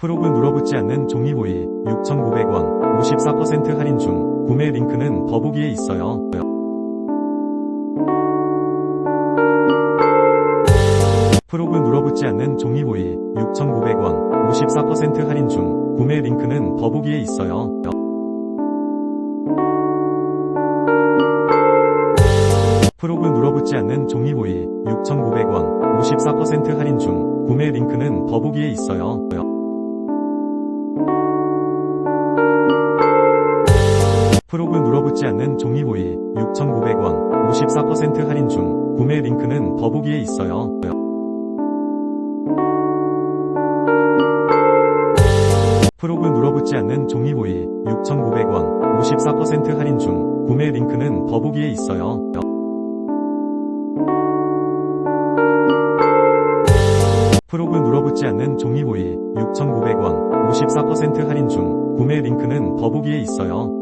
프로그 눌러붙지 않는 종이보이 6,900원 54% 할인 중 구매 링크는 더보기에 있어요. 프로그 눌러붙지 않는 종이보이 6,900원 54% 할인 중 구매 링크는 더보기에 있어요. 프로그 눌러붙지 않는 종이보이 6,900원 54% 할인 중 구매 링크는 더보기에 있어요. 프로그 눌러붙지 않는 종이보이 6,900원 54% 할인 중 구매 링크는 더보기에 있어요. 프로그 눌러붙지 않는 종이보이 6,900원 54% 할인 중 구매 링크는 더보기에 있어요. 프로그 눌러붙지 않는 종이보이 6,900원 54% 할인 중 구매 링크는 더보기에 있어요.